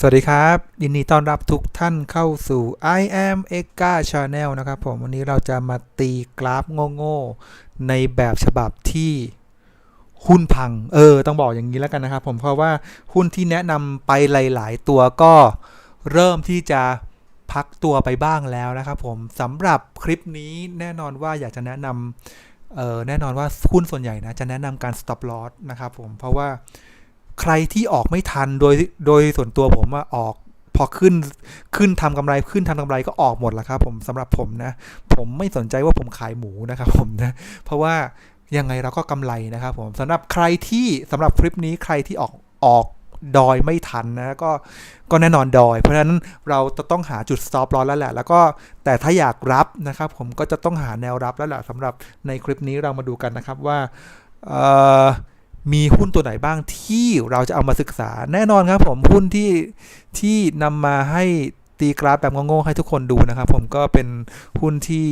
สวัสดีครับ ยินดีต้อนรับทุกท่านเข้าสู่ I am e g a Channel นะครับผมวันนี้เราจะมาตีกราฟโง่ๆในแบบฉบับที่หุ้นพัง เออ ต้องบอกอย่างนี้แล้วกันนะครับผมเพราะว่าหุ้นที่แนะนำไปหลาย ๆ ตัวก็เริ่มที่จะพักตัวไปบ้างแล้วนะครับผมสำหรับคลิปนี้แน่นอนว่าอยากจะแนะนำเออแน่นอนว่าหุ้นส่วนใหญ่นะจะแนะนำการ stop loss นะครับผมเพราะว่า ใครที่ออกไม่ทันโดยโดยส่วนตัวผมว่าออกพอขึ้นขึ้นทำกำไรขึ้นทำกำไรก็ออกหมดแล้วครับ ผมสำหรับผมนะ ผมไม่สนใจว่าผมขายหมูนะครับผมนะ เพราะว่ายังไงเราก็กำไรนะครับ ผมสำหรับใครที่สำหรับคลิปนี้ใครที่ออกออกดอยไม่ทันนะก็ก็แน่นอนดอย เพราะฉะนั้นเราจะต้องหาจุด stop loss แล้วแหละ แล้วก็แต่ถ้าอยากรับนะครับ ผมก็จะต้องหาแนวรับแล้วแหละสำหรับในคลิปนี้เรามาดูกันนะครับว่าเอ่อ มีหุ้นตัวไหนบ้างที่เราจะเอามาศึกษา แน่นอนครับผมหุ้นที่ที่นำมาให้ตีกราฟแบบโง่ๆให้ทุกคนดูนะครับ ผมก็เป็นหุ้นที่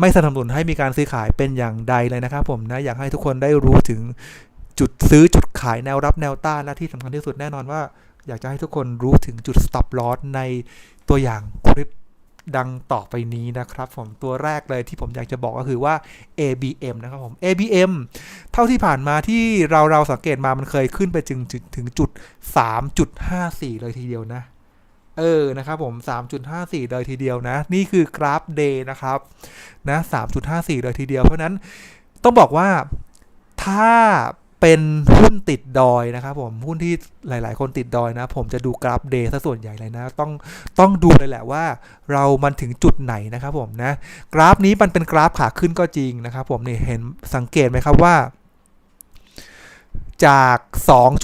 ไม่สนับสนุนให้มีการซื้อขายเป็นอย่างใดเลยนะครับ ผมนะอยากให้ทุกคนได้รู้ถึงจุดซื้อจุดขายแนวรับแนวต้านและที่สำคัญที่สุดแน่นอนว่า อยากจะให้ทุกคนรู้ถึงจุด stop loss ในตัวอย่างคลิป ดังต่อไปนี้นะครับผมตัวแรกเลยที่ผมอยากจะบอกก็คือว่า ABM นะครับผม ABM เท่าที่ผ่านมาที่เราเราสังเกตมามันเคยขึ้นไปถึงถึงจุด 3.54 เลยทีเดียวนะ เออ นะครับผม 3.54 เลยทีเดียวนะ นี่คือกราฟ day นะครับ นะ 3.54 เลยทีเดียว เพราะนั้นต้องบอกว่าถ้า เป็นหุ้นติดดอยนะครับผมหุ้นที่หลาย ๆ คนติดดอยนะ ผมจะดูกราฟ day ซะส่วนใหญ่เลยนะต้องต้องดูเลยแหละว่า เรามันถึงจุดไหนนะครับผมนะกราฟนี้มันเป็นกราฟขาขึ้นก็จริงนะครับผมนี่เห็นสังเกตไหมครับว่าจาก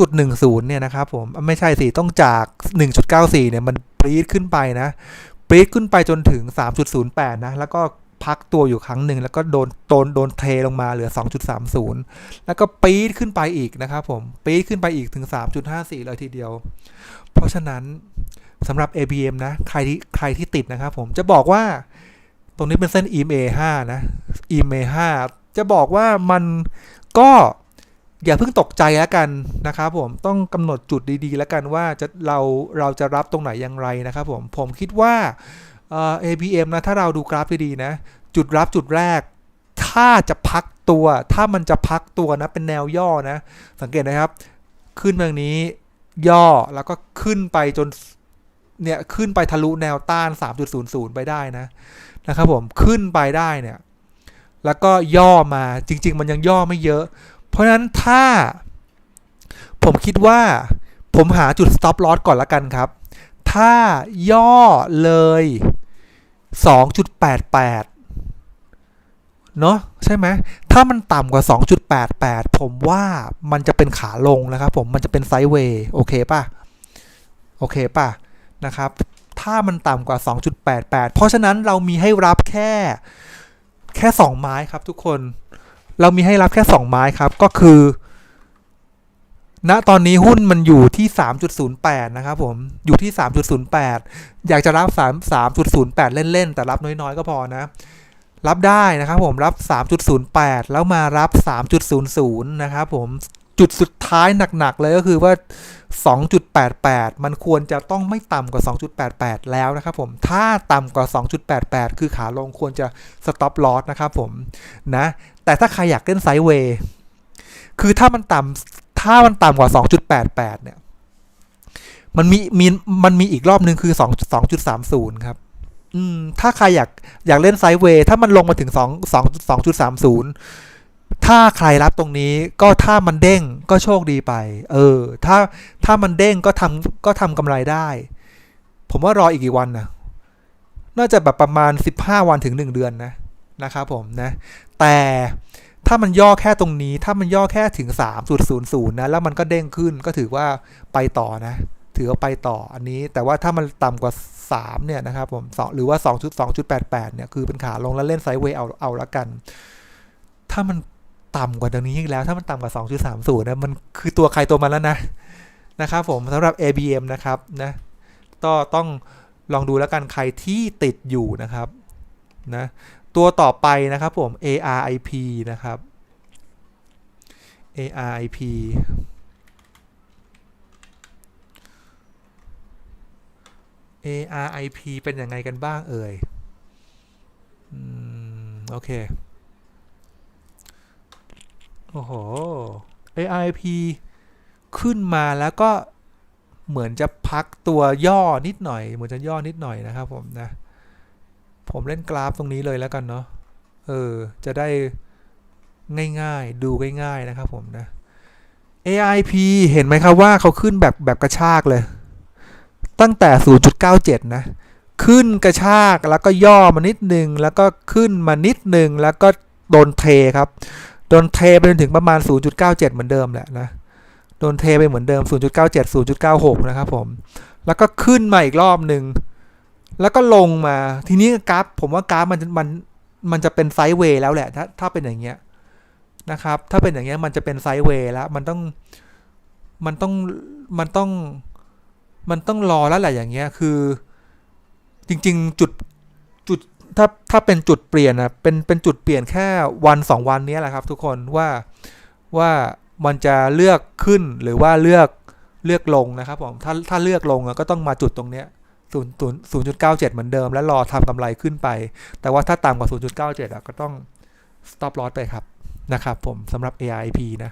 2.10 เนี่ยนะครับผมไม่ใช่สิต้องจาก 1.94 เนี่ยมันปรี๊ดขึ้นไปนะปรี๊ดขึ้นไปจนถึง 3.08 นะ แล้วก็ พักตัวอยู่ครั้งหนึ่งแล้วก็โดนโดนโดนเทลงมาเหลือ 2.30 แล้วก็ปี๊ดขึ้นไปอีกนะครับผมปี๊ดขึ้นไปอีกถึง 3.54 เลยทีเดียว เพราะฉะนั้นสำหรับ ABM นะ ใครที่ใครที่ติดนะครับผมจะบอกว่าตรงนี้เป็นเส้น EMA 5 นะ EMA 5 จะบอกว่ามันก็อย่าเพิ่งตกใจแล้วกันนะครับผมต้องกำหนดจุดดีๆ แล้วกันว่าจะเราเราจะรับตรงไหนอย่างไรนะครับผมผมคิดว่า ABM นะถ้าเราดูกราฟดีๆนะ จุดรับจุดแรก ถ้าจะพักตัว ถ้ามันจะพักตัวนะ เป็นแนวย่อนะ สังเกตนะครับ ขึ้นแบบนี้ย่อแล้วก็ขึ้นไปจนเนี่ยขึ้นไปทะลุแนวต้าน 3.00 ไปได้นะนะครับผมขึ้นไปได้เนี่ย แล้วก็ย่อมาจริง ๆ มันยังย่อไม่เยอะ เพราะฉะนั้นถ้า ผมคิดว่าผมหาจุด stop loss ก่อนละกันครับ ถ้าย่อเลย 2.88 เนาะใช่ไหมถ้ามันต่ำกว่า 2.88 ผมว่ามันจะเป็นขาลงนะครับผมมันจะเป็นไซด์เวย์โอเคป่ะ โอเคป่ะ นะครับ ถ้ามันต่ำกว่า 2.88 เพราะฉะนั้นเรามีให้รับแค่แค่ 2 ไม้ครับทุกคน เรามีให้รับแค่ 2 ไม้ครับก็คือ ณตอนนี้หุ้นมันอยู่ที่ 3.08 นะครับผม อยู่ที่ 3.08 อยากจะรับ 3 3.08 เล่น ๆ แต่รับน้อย ๆ ก็พอนะ รับได้นะครับผม รับ 3.08 แล้วมารับ 3.00 นะครับผม จุดสุดท้ายหนัก ๆ เลยก็คือว่า 2.88 มันควรจะต้องไม่ต่ำกว่า 2.88 แล้วนะครับผม ถ้าต่ำกว่า 2.88 คือขาลงควรจะ stop loss นะครับผม นะ แต่ถ้าใครอยากเล่นไซด์เวย์ คือถ้ามันต่ำ ถ้ามันต่ำกว่า 2.88 เนี่ย มันมีมีมันมีอีกรอบนึงคือ 2 2.30 ครับอืมถ้าใครอยากอยากเล่นไซด์เวย์ถ้ามันลงมาถึง 2 2 2.30 ถ้าใครรับตรงนี้ก็ถ้ามันเด้งก็โชคดีไป เออ ถ้าถ้ามันเด้งก็ทำก็ทำกำไรได้ ผมว่ารออีกกี่วันนะน่าจะแบบประมาณ 15 วันถึง 1 เดือนนะนะครับผมนะ แต่ ถ้ามันย่อแค่ตรงนี้ ถ้ามันย่อแค่ถึง 3.00นะ แล้วมันก็เด้งขึ้นก็ถือว่าไปต่อนะ ถือว่าไปต่ออันนี้ แต่ว่าถ้ามันต่ำกว่า 3 เนี่ยนะครับผม2หรือว่า 2.2.88 เนี่ย คือเป็นขาลงแล้วเล่นไซด์เวย์เอาเอาละกัน ถ้ามันต่ำกว่าตรงนี้อีกแล้ว ถ้ามันต่ำกว่า 2.30นะ มันคือตัวใครตัวมันแล้วนะ นะครับผมสำหรับ ABM นะครับนะ ก็ต้องลองดูแล้วกันใครที่ติดอยู่นะครับนะ ตัวต่อไปนะครับผม ARIP นะครับ ARIP ARIP เป็นยังไงกันบ้างเอ่ย อืม โอเค โอ้โห ARIP ขึ้นมาแล้วก็เหมือนจะพักตัวย่อนิดหน่อย เหมือนจะย่อนิดหน่อยนะครับผมนะ ผมเล่นกราฟตรงนี้เลยแล้วกันเนาะ เออ จะได้ง่ายๆ ดูง่ายๆนะครับผมนะ AIP เห็นไหมครับว่าเขาขึ้นแบบแบบกระชากเลย ตั้งแต่ 0.97 นะ ขึ้นกระชากแล้วก็ย่อมานิดนึง แล้วก็ขึ้นมานิดนึง แล้วก็โดนเทครับ โดนเทไปจนถึงประมาณ 0.97 เหมือนเดิมแหละนะ โดนเทไปเหมือนเดิม 0.97 0.96 นะครับผม แล้วก็ขึ้นมาอีกรอบหนึ่ง แล้วก็ลงมา ทีนี้กราฟ ผมว่ากราฟมันมันมันจะเป็นไซด์เวย์แล้วแหละ ถ้าถ้าเป็นอย่างเงี้ยนะครับ ถ้าเป็นอย่างเงี้ยมันจะเป็นไซด์เวย์แล้ว มันต้องมันต้องมันต้องมันต้องรอแล้วแหละอย่างเงี้ย คือ จริง ๆ จุดจุดถ้าถ้าเป็นจุดเปลี่ยนนะเป็นเป็นจุดเปลี่ยนแค่วันสองวันนี้แหละครับ ทุกคนว่าว่ามันจะเลือกขึ้นหรือว่าเลือกเลือกลงนะครับผมถ้าถ้าเลือกลงก็ต้องมาจุดตรงเนี้ย ศูนย์ศูนย์ศูนย์จุดเก้าเจ็ดเหมือนเดิม แล้วรอทำกำไรขึ้นไป แต่ว่าถ้าต่ำกว่า 0.97อะก็ต้อง stop loss ไปครับนะครับผมสำหรับ AIP นะ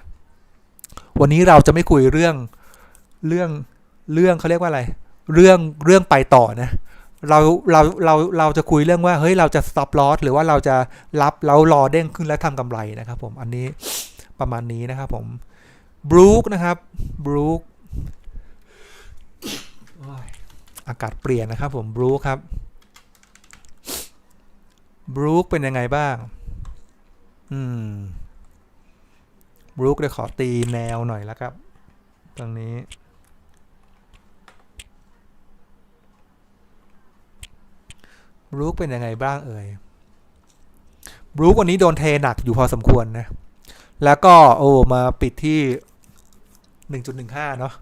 วันนี้เราจะไม่คุยเรื่องเรื่องเรื่องเขาเรียกว่าอะไร เรื่องเรื่องไปต่อนะเราเราเราเราจะคุยเรื่องว่าเฮ้ยเราจะ stop loss หรือว่าเราจะรับแล้วรอเด้งขึ้นแล้วทำกำไรนะครับผมอันนี้ประมาณนี้นะครับผมบรูคนะครับบรูค อากาศเปลี่ยนนะครับผมบรูคครับบรูคเป็นยังไงบ้าง อืมบรูคเดี๋ยวขอตีแนวหน่อยแล้วครับ ตรงนี้ บรูคเป็นยังไงบ้างเอ่ย บรูควันนี้โดนเทหนักอยู่พอสมควรนะ แล้วก็โอ้มาปิดที่ 1.15 เนาะ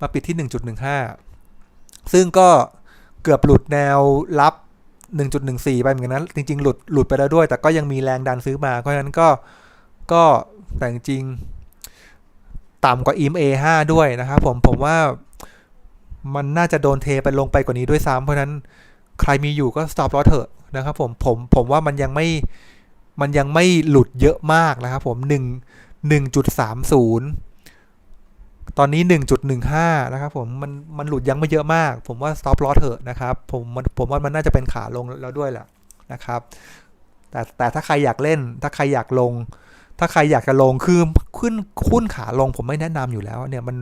มาปิดที่ 1.15 ซึ่งก็เกือบหลุดแนวรับ 1.14 ไปเหมือนกันนะจริง ๆ หลุดหลุดไปแล้วด้วย แต่ก็ยังมีแรงดันซื้อมา เพราะฉะนั้นก็ก็แต่จริงต่ำกว่า EMA 5 ด้วยนะครับผมผมว่ามันน่าจะโดนเทไปลงไปกว่านี้ด้วยซ้ำเพราะฉะนั้นใครมีอยู่ก็ stop loss เถอะนะครับผมผมผมว่ามันยังไม่มันยังไม่หลุดเยอะมากนะครับผม1 1.30 ตอนนี้ 1.15 นะครับผมมันมันหลุดยังไม่เยอะมาก ผมว่า stop loss เถอะนะครับ ผมมันผมว่ามันน่าจะเป็นขาลงแล้วด้วยแหละนะครับ แต่แต่ถ้าใครอยากเล่น ถ้าใครอยากลง ถ้าใครอยากจะลงคือขึ้นคุ้นขาลง ผมไม่แนะนำอยู่แล้วเนี่ยมัน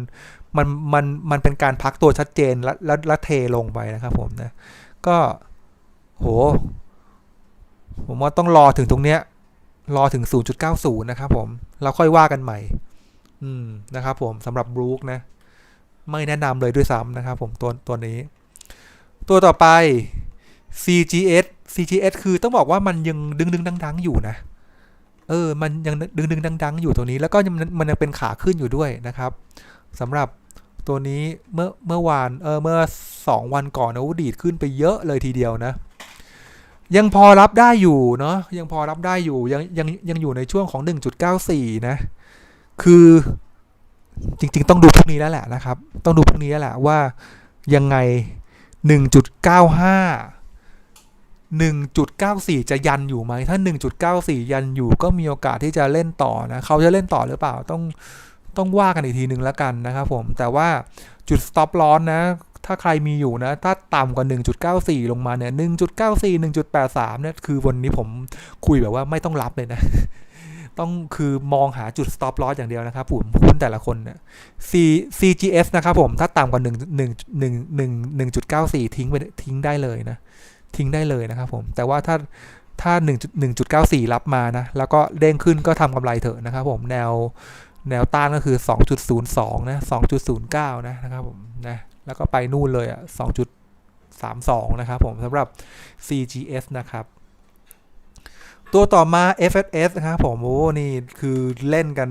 มันมันมันเป็นการพักตัวชัดเจนแล้วแล้วแล้วเทลงไปนะครับผมนะก็โห ผมว่าต้องรอถึงตรงเนี้ยรอถึง 0.90 นะครับผม เราค่อยว่ากันใหม่ อืมนะครับผมสำหรับบรูคนะ ไม่แนะนำเลยด้วยซ้ำนะครับผมตัวตัวนี้ ตัวต่อไป CGS CGS คือต้องบอกว่ามันยังดึงดึงดังดังอยู่นะ เออ มันยังดึงดึงดังดังอยู่ตัวนี้แล้วก็มันมันยังเป็นขาขึ้นอยู่ด้วยนะครับสำหรับตัวนี้เมื่อเมื่อวานเออเมื่อ 2 วันก่อนนะดีดขึ้นไปเยอะเลยทีเดียวนะ ยังพอรับได้อยู่เนาะยังพอรับได้อยู่ยังยังยังอยู่ในช่วงของ 1.94 นะ คือจริงๆ ต้องดูพวกนี้แล้วแหละนะครับ ต้องดูพวกนี้แล้วแหละว่ายังไง 1.95 1.94 จะยันอยู่ไหม ถ้า 1.94 ยันอยู่ก็มีโอกาสที่จะเล่นต่อนะเขาจะเล่นต่อหรือเปล่าต้องต้องว่ากันอีกทีหนึ่งแล้วกันนะครับผมแต่ว่าจุด stop loss นะ ถ้าใครมีอยู่นะ ถ้าต่ำกว่า 1.94 ลงมาเนี่ย 1.94 1.83 เนี่ย คือวันนี้ผมคุยแบบว่าไม่ต้องรับเลยนะ ต้องคือมองหาจุด stop loss อย่างเดียวนะครับผมหุ้นแต่ละคนเนี่ย C CGS นะครับผมถ้าต่ำกว่า 1 1 1 1 1.94 ทิ้งไปทิ้งได้เลยนะ ทิ้งได้เลยนะครับผม แต่ว่าถ้าถ้า 1 1.94 รับมานะ แล้วก็เด้งขึ้นก็ทำกำไรเถอะนะครับผมแนวแนวต้านก็คือ 2.02 นะ 2.09 นะนะครับผมนะแล้วก็ไปนู่นเลยอะ 2.32 นะครับผมสำหรับ CGS นะครับ ตัวต่อมา FSS นะครับผมโอ้นี่คือเล่นกัน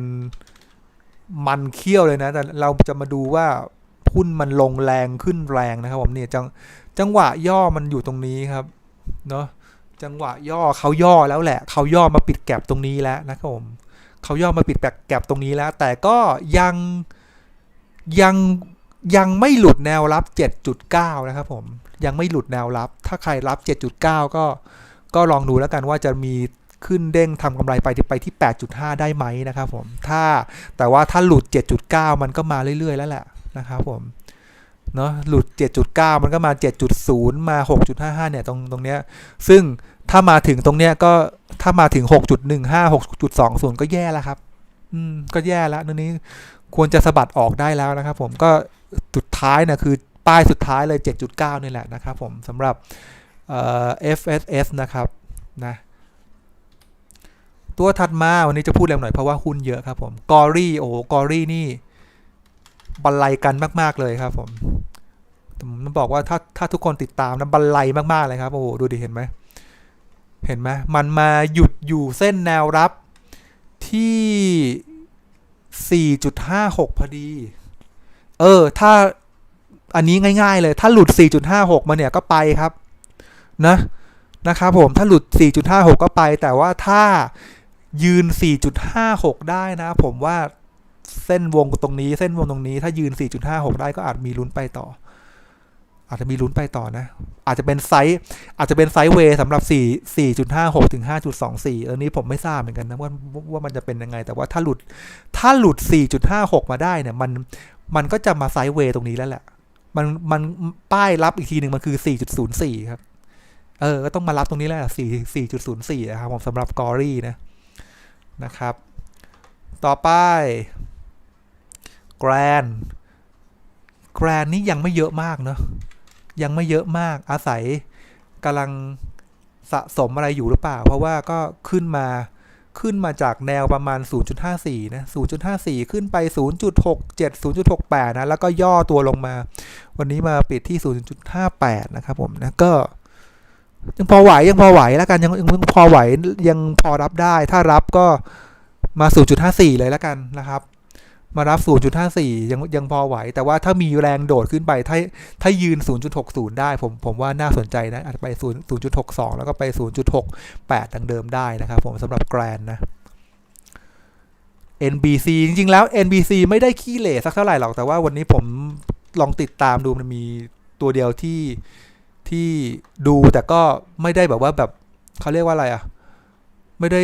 มันเคี้ยวเลยนะ แต่เราจะมาดูว่าหุ้นมันลงแรงขึ้นแรงนะครับผมเนี่ยจังจังหวะย่อมันอยู่ตรงนี้ครับเนาะจังหวะย่อเขาย่อแล้วแหละเขาย่อมาปิดแก็บตรงนี้แล้วนะครับผมเขาย่อมาปิดแก็บตรงนี้แล้ว แต่ก็ยังยังยังไม่หลุดแนวรับ 7.9 นะครับผมยังไม่หลุดแนวรับ ถ้าใครรับ 7.9 ก็ ก็ลองดูแล้วกันว่าจะมีขึ้นเด้งทำกำไรไปไปที่ 8.5 ได้ไหมนะครับผมถ้าแต่ว่าถ้าหลุด 7.9 มันก็มาเรื่อย ๆ แล้วแหละนะครับผมเนาะหลุด 7.9 มันก็มา 7.0 มา 6.55 เนี่ยตรงตรงเนี้ยซึ่งถ้ามาถึงตรงเนี้ยก็ถ้ามาถึง 6.15 6.20 ก็แย่แล้วครับ อืม ก็แย่แล้วตรงนี้ควรจะสะบัดออกได้แล้วนะครับผมก็สุดท้ายนะคือป้ายสุดท้ายเลย 7.9 นี่แหละนะครับผมสำหรับ FSS นะครับนะตัวถัดมาวันนี้จะพูดเร็วหน่อยเพราะว่าหุ้นเยอะครับผมกอรี่โอ้กอรี่นี่บรรลัยกันมาก ๆ เลยครับผมผมบอกว่าถ้าถ้าทุกคนติดตามนะบรรลัยมาก ๆ เลยครับ โอ้โหดูดิเห็นไหมเห็นไหมมันมาหยุดอยู่เส้นแนวรับที่ 4.56 พอดี เออ ถ้าอันนี้ง่าย ๆ เลย ถ้าหลุด 4.56 มาเนี่ยก็ไปครับ นะนะครับผมถ้าหลุด 4.56 ก็ไป แต่ว่าถ้ายืน 4.56 ได้นะ ผมว่าเส้นวงตรงนี้ เส้นวงตรงนี้ ถ้ายืน 4.56 ได้ก็อาจมีลุ้นไปต่อ อาจจะมีลุ้นไปต่อนะ อาจจะเป็นไซส์อาจจะเป็นไซด์เวย์สำหรับ 4 4.56 ถึง 5.24เออนี้ผมไม่ทราบเหมือนกันนะว่าว่ามันจะเป็นยังไง แต่ว่าถ้าหลุดถ้าหลุด 4.56 มาได้เนี่ยมันมันก็จะมาไซด์เวย์ตรงนี้แล้วแหละ มันมันป้ายรับอีกทีหนึ่งมันคือ 4.04 ครับ เออ ก็ต้องมารับตรงนี้แหละ4 4.04นย์สี่ครับผมสำหรับกอรี่นะ นะครับ ต่อไปแกรนแกรนนี่ยังไม่เยอะมากเนอะยังไม่เยอะมาก อาศัยกำลังสะสมอะไรอยู่หรือเปล่า เพราะว่าก็ขึ้นมาขึ้นมาจากแนวประมาณ 0.54 นะ 0.54 ขึ้นไป 0.67 0.68 นะ แล้วก็ย่อตัวลงมา วันนี้มาปิดที่ 0.58 นะครับผม นะ ก็ ยังพอไหวยังพอไหวแล้วกันยังยังพอไหวยังพอรับได้ ถ้ารับก็มา0.54เลยแล้วกันนะครับ มารับ0.54ยังยังพอไหว แต่ว่าถ้ามีแรงโดดขึ้นไป ถ้าถ้ายืน0.60ได้ ผมผมว่าน่าสนใจนะอาจจะไป0 0.62แล้วก็ไป0.68ดังเดิมได้นะครับ ผมสำหรับแกรนนะ NBC จริงๆแล้ว NBC ไม่ได้ขี้เหร่สักเท่าไหร่หรอกแต่ว่าวันนี้ผมลองติดตามดูมันมีตัวเดียวที่ ที่ดูแต่ก็ไม่ได้แบบว่าแบบเขาเรียกว่าอะไรอะ ไม่ได้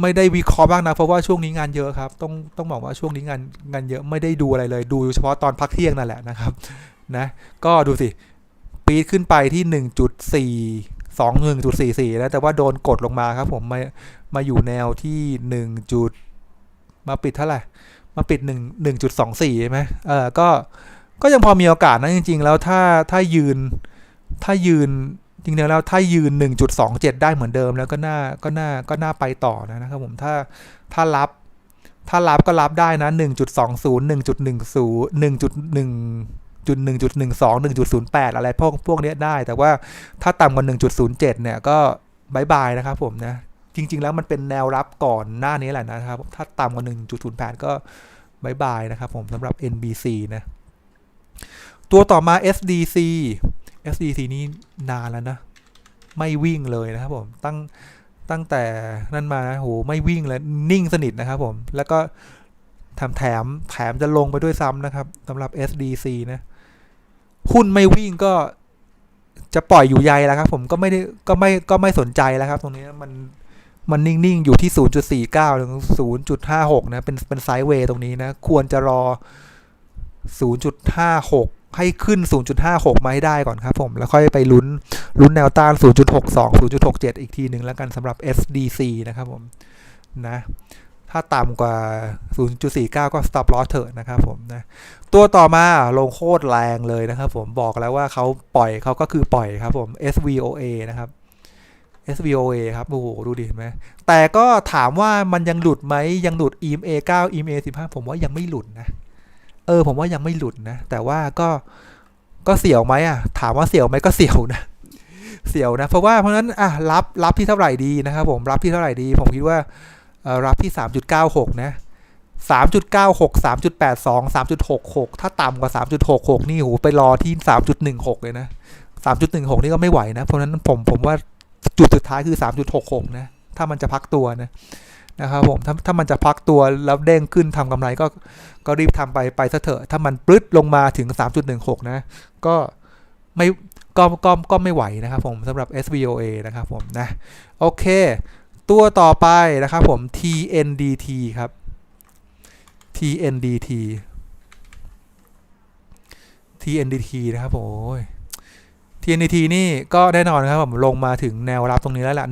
ไม่ได้วิเคราะห์บ้างนะเพราะว่าช่วงนี้งานเยอะครับ ต้องต้องบอกว่าช่วงนี้งานงานเยอะไม่ได้ดูอะไรเลย ดูเฉพาะตอนพักเที่ยงนั่นแหละนะครับนะก็ดูสิปีดขึ้นไปที่หนึ่งจุดสี่สองหนึ่งจุดสี่สี่แล้วแต่ว่าโดนกดลงมาครับ ผมมามาอยู่แนวที่หนึ่งจุดมาปิดเท่าไหร่มาปิดหนึ่งหนึ่งจุดสองสี่ใช่ไหมเออก็ ก็ยังพอมีโอกาสนะจริง ๆ แล้วถ้าถ้ายืนถ้ายืนจริงๆแล้วถ้ายืน 1.27 ได้เหมือนเดิมแล้วก็น่าก็น่าก็น่าไปต่อนะครับผมถ้าถ้ารับถ้ารับก็รับได้นะ 1.20 1.10 1.1 จุดหนึ่งจุดหนึ่งสองหนึ่งจุดศูนย์แปดอะไรพวกพวกเนี้ยได้ แต่ว่าถ้าต่ำกว่าหนึ่งจุดศูนย์เจ็ดเนี่ยก็บายบายนะครับผมนะ จริง ๆ แล้วมันเป็นแนวรับก่อนหน้านี้แหละนะครับ ถ้าต่ำกว่าหนึ่งจุดศูนย์แปดก็บายบายนะครับผมสำหรับ NBC นะ ตัวต่อมา SDC SDC นี่นานแล้วนะ ไม่วิ่งเลยนะครับผม ตั้งตั้งแต่นั่นมานะโหไม่วิ่งเลยนิ่งสนิทนะครับผม แล้วก็แถมแถมแถมจะลงไปด้วยซ้ำนะครับสำหรับ SDC นะ หุ้นไม่วิ่งก็จะปล่อยอยู่ใยแล้วครับ ผมก็ไม่ได้ก็ไม่ก็ไม่สนใจแล้วครับ ตรงนี้มันมันนิ่ง ๆ อยู่ที่ 0.49 ถึง 0.56 นะ เป็นเป็นไซด์เวย์ตรงนี้นะ ควรจะรอ 0.56 ให้ขึ้น 0.56 มาให้ได้ก่อนครับผม แล้วค่อยไปลุ้นลุ้นแนวต้าน 0.62 0.67 อีกทีหนึ่งแล้วกันสำหรับ SDC นะครับผมนะถ้าต่ำกว่า 0.49 ก็ stop loss เถอะนะครับผมนะตัวต่อมาลงโคตรแรงเลยนะครับผมบอกแล้วว่าเขาปล่อยเขาก็คือปล่อยครับผม SVOA นะครับ SVOA ครับ โอ้โห ดูดิเห็นไหมแต่ก็ถามว่ามันยังหลุดไหมยังหลุด EMA 9 EMA 15 ผมว่ายังไม่หลุดนะ เออ ผมว่ายังไม่หลุดนะ แต่ว่าก็ก็เสียวไหมอะ ถามว่าเสียวไหมก็เสียวนะ เสียวนะ เพราะว่าเพราะนั้นอะรับรับที่เท่าไหร่ดีนะครับผมรับที่เท่าไหร่ดี ผมคิดว่าเออรับที่ 3.96 นะ 3.96 3.82 3.66 ถ้าต่ำกว่า 3.66 นี่โหไปรอที่ 3.16 เลยนะ 3.16 นี่ก็ไม่ไหวนะ เพราะฉะนั้นผมผมว่าจุดสุดท้ายคือ 3.66 นะ ถ้ามันจะพักตัวนะ นะครับผมถ้าถ้ามันจะพักตัวแล้วเด้งขึ้นทำกำไรก็ก็รีบทำไปไปซะเถอะ ถ้ามันปลึดลงมาถึง 3.16 นะ ก็ไม่ก็ก็ก็ไม่ไหวนะครับผมสำหรับ SVOA นะครับผมนะโอเค ตัวต่อไปนะครับผม TNDT ครับ TNDT TNDT นะครับผมโอ้ย TNDT นี่ก็แน่นอนนครับผมลงมาถึงแนวรับตรงนี้แล้วล่ะ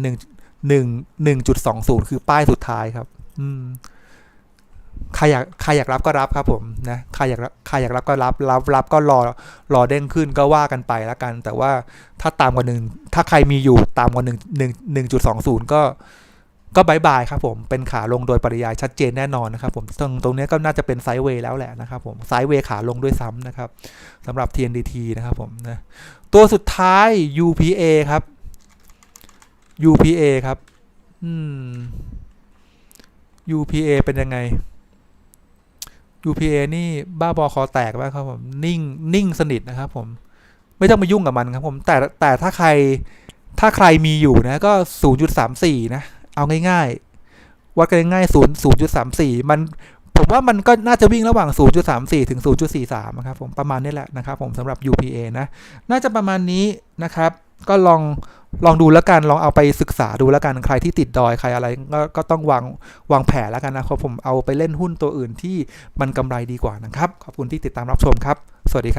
หนึ่งหนึ่งจุดสองศูนย์คือป้ายสุดท้ายครับ อืมใครอยากใครอยากรับก็รับครับผมนะใครอยากใครอยากรับก็รับรับรับก็รอรอเด้งขึ้นก็ว่ากันไปแล้วกัน แต่ว่าถ้าตามกว่าหนึ่งถ้าใครมีอยู่ตามกว่าหนึ่งหนึ่งหนึ่งจุดสองศูนย์ก็ก็บายบายครับผมเป็นขาลงโดยปริยายชัดเจนแน่นอนนะครับผมตรงตรงนี้ก็น่าจะเป็นไซด์เวย์แล้วแหละนะครับผมไซด์เวย์ขาลงด้วยซ้ำนะครับสำหรับ TNDT นะครับผมนะตัวสุดท้าย UPA ครับ UPA ครับ อืม UPA เป็นยังไง UPA นี่บ้าบอคอแตกมากครับผม นิ่ง นิ่งสนิทนะครับผม ไม่ต้องมายุ่งกับมันครับผม แต่แต่ถ้าใคร ถ้าใครมีอยู่นะ ก็ 0.34 นะ เอาง่ายๆ วัดกันง่ายๆ0 0.34 มัน ผมว่ามันก็น่าจะวิ่งระหว่าง 0.34 ถึง 0.43นะครับผม ประมาณนี้แหละนะครับผมสำหรับ UPA นะ น่าจะประมาณนี้นะครับ ก็ลอง ลองดูแล้วกันลองเอาไปศึกษาดูแล้วกันใครที่ติดดอยใครอะไรก็ก็ต้องวางวางแผนแล้วกันนะครับผมเอาไปเล่นหุ้นตัวอื่นที่มันกำไรดีกว่านะครับ ขอบคุณที่ติดตามรับชมครับ สวัสดีครับ